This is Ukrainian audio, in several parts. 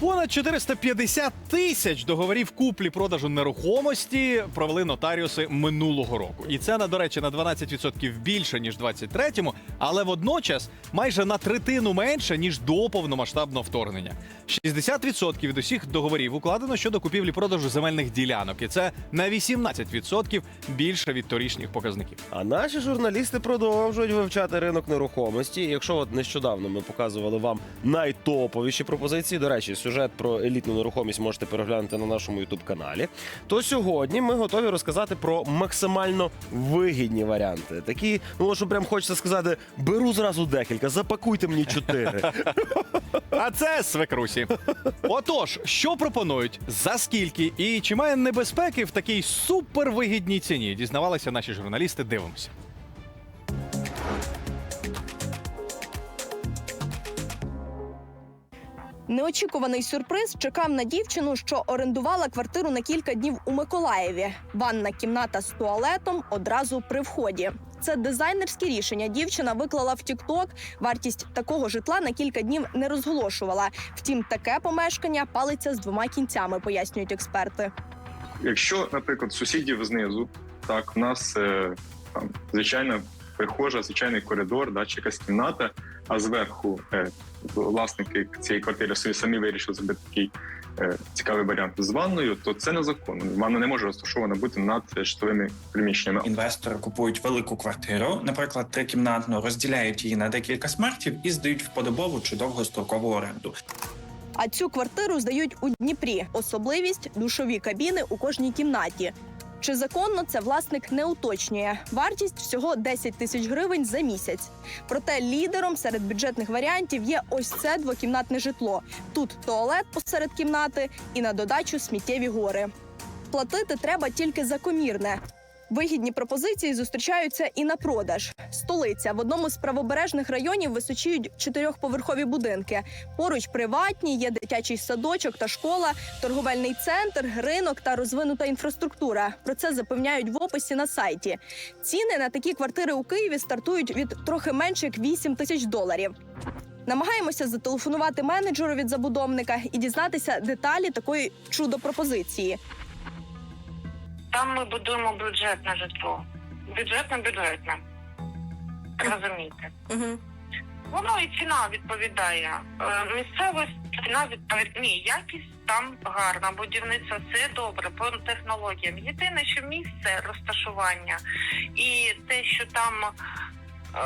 Понад 450 тисяч договорів куплі-продажу нерухомості провели нотаріуси минулого року. І це, до речі, на 12% більше, ніж 23-му, але водночас майже на третину менше, ніж до повномасштабного вторгнення. 60% від усіх договорів укладено щодо купівлі-продажу земельних ділянок. І це на 18% більше від торішніх показників. А наші журналісти продовжують вивчати ринок нерухомості. Якщо от нещодавно ми показували вам найтоповіші пропозиції, до речі, сюжет про елітну нерухомість можете переглянути на нашому ютуб каналі. То сьогодні ми готові розказати про максимально вигідні варіанти. Такі, ну що прям хочеться сказати, беру зразу декілька, запакуйте мені чотири. А це свекрусі. Отож, що пропонують, за скільки і чи має небезпеки в такій супервигідній ціні? Дізнавалися наші журналісти. Дивимося. Неочікуваний сюрприз чекав на дівчину, що орендувала квартиру на кілька днів у Миколаєві. Ванна кімната з туалетом одразу при вході. Це дизайнерське рішення. Дівчина виклала в TikTok. Вартість такого житла на кілька днів не розголошувала. Втім, таке помешкання палиться з двома кінцями, пояснюють експерти. Якщо, наприклад, сусідів знизу, так, у нас е, там звичайна прихожа, звичайний коридор, да, чи якась кімната, а зверху е, власники цієї квартири собі самі вирішили зробити такий е, цікавий варіант з ванною, то це незаконно. Ванна не може розташована бути над е, житловими приміщеннями. Інвестори купують велику квартиру, наприклад, трикімнатну, розділяють її на декілька смертів і здають в подобову чи довгострокову оренду. А цю квартиру здають у Дніпрі. Особливість душові кабіни у кожній кімнаті. Чи законно це власник не уточнює. Вартість всього 10 тисяч гривень за місяць. Проте лідером серед бюджетних варіантів є ось це двокімнатне житло. Тут туалет посеред кімнати і на додачу сміттєві гори. Платити треба тільки за комірне. Вигідні пропозиції зустрічаються і на продаж. Столиця в одному з правобережних районів височіють чотирьохповерхові будинки. Поруч приватні, є дитячий садочок та школа, торговельний центр, ринок та розвинута інфраструктура. Про це запевняють в описі на сайті. Ціни на такі квартири у Києві стартують від трохи менше як 8 тисяч доларів. Намагаємося зателефонувати менеджеру від забудовника і дізнатися деталі такої чудо-пропозиції. Там ми будуємо бюджетне житло. Бюджетне бюджетне. Розумієте? Угу. Воно і ціна відповідає. Е, Місцевість ціна відповідає. Ні, якість там гарна, будівництво все добре по технологіям. Єдине, що місце розташування і те, що там е,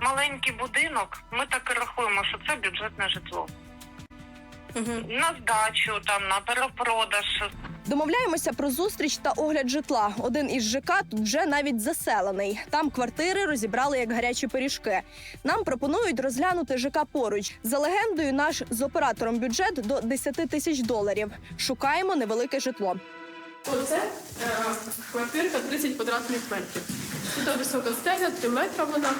маленький будинок, ми так і рахуємо, що це бюджетне житло. Угу. На здачу, там на перепродаж, Домовляємося про зустріч та огляд житла. Один із ЖК тут вже навіть заселений. Там квартири розібрали як гарячі пиріжки. Нам пропонують розглянути ЖК поруч. За легендою, наш з оператором бюджет до 10 тисяч доларів. Шукаємо невелике житло. Оце е, квартирка 30 квадратних метрів. Тут висока стеля, 3 метри вона.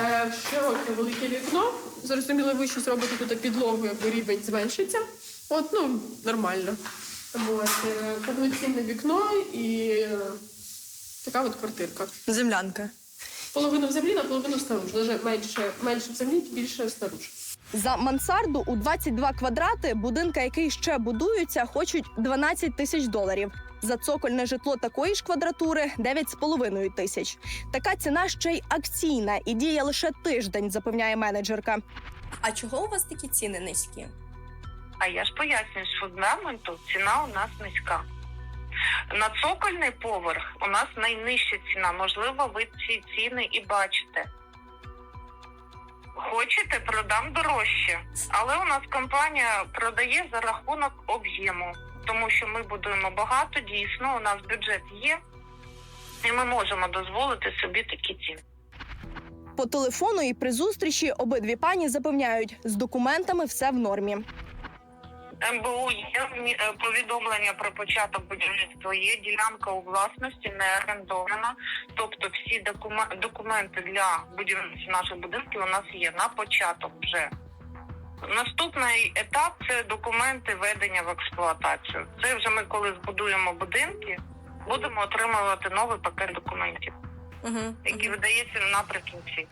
Е, широке велике вікно. Зрозуміло, ви що зробите тут підлогу, якби рівень зменшиться. От, ну, нормально. От, е, повноцінне вікно і така от квартирка. Землянка. Половину в землі, на половину снаружи. Даже менше, менше в землі, більше снаружи. За мансарду у 22 квадрати будинка, який ще будується, хочуть 12 тисяч доларів. За цокольне житло такої ж квадратури 9,5 тисяч. Така ціна ще й акційна і діє лише тиждень, запевняє менеджерка. А чого у вас такі ціни низькі? А я ж пояснюю, з фундаменту ціна у нас низька. На цокольний поверх у нас найнижча ціна. Можливо, ви ці ціни і бачите. Хочете, продам дорожче. Але у нас компанія продає за рахунок об'єму, тому що ми будуємо багато, дійсно, у нас бюджет є, і ми можемо дозволити собі такі ціни. По телефону і при зустрічі обидві пані запевняють, з документами все в нормі. МБУ є е, повідомлення про початок будівництва. Є ділянка у власності не орендована. Тобто всі документи для будівництва наших будинків у нас є на початок вже. Наступний етап це документи введення в експлуатацію. Це вже ми, коли збудуємо будинки, будемо отримувати новий пакет документів, Угу. який видається наприкінці.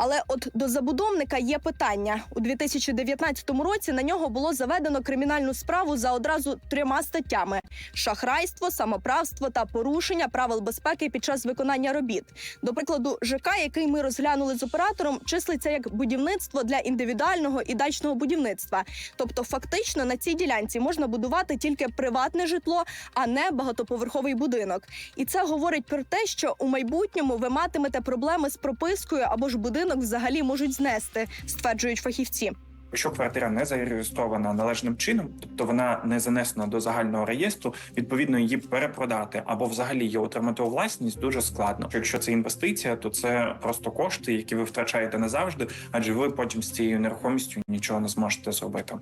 Але от до забудовника є питання у 2019 році. На нього було заведено кримінальну справу за одразу трьома статтями: шахрайство, самоправство та порушення правил безпеки під час виконання робіт. До прикладу, ЖК, який ми розглянули з оператором, числиться як будівництво для індивідуального і дачного будівництва. Тобто, фактично на цій ділянці можна будувати тільки приватне житло, а не багатоповерховий будинок. І це говорить про те, що у майбутньому ви матимете проблеми з пропискою або ж будинок взагалі можуть знести, стверджують фахівці. Якщо квартира не зареєстрована належним чином, тобто вона не занесена до загального реєстру, відповідно її перепродати або взагалі її отримати у власність дуже складно. Якщо це інвестиція, то це просто кошти, які ви втрачаєте назавжди, адже ви потім з цією нерухомістю нічого не зможете зробити.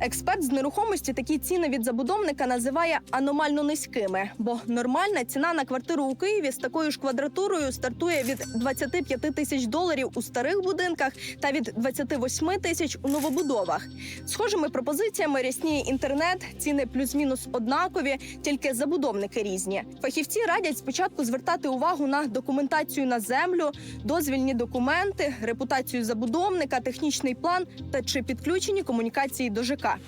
Експерт з нерухомості такі ціни від забудовника називає аномально низькими, бо нормальна ціна на квартиру у Києві з такою ж квадратурою стартує від 25 тисяч доларів у старих будинках та від 28 тисяч у новобудовах. Схожими пропозиціями рясніє інтернет, ціни плюс-мінус однакові, тільки забудовники різні. Фахівці радять спочатку звертати увагу на документацію на землю, дозвільні документи, репутацію забудовника, технічний план та чи підключені комунікації до ЖК. Пока.